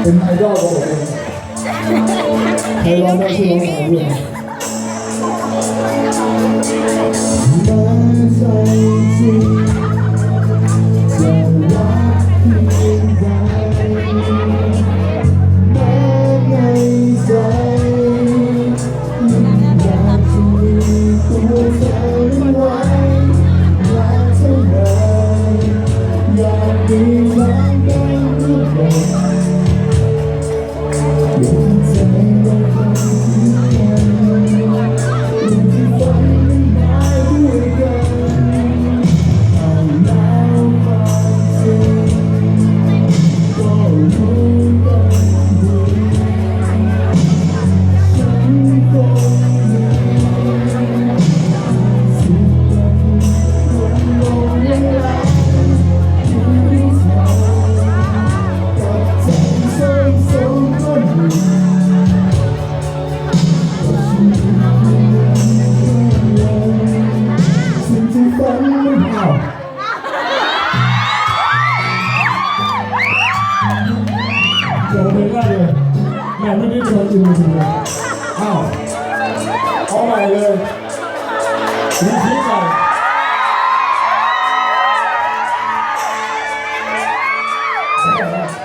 เป็นไอดอลของผมเองใครร้องได้ที่ร้องของเรื่องมาใส่จริงจะรักเพียงใดแม้ในใจยิ่งอยากจะมีตัวเธอไว้รักเท่า ไห เพลงได้เลยแม่ไม่ได้ชวนจริงจริงเลยอ้าวเอาใหม่เลยรีพีใหม่ใช่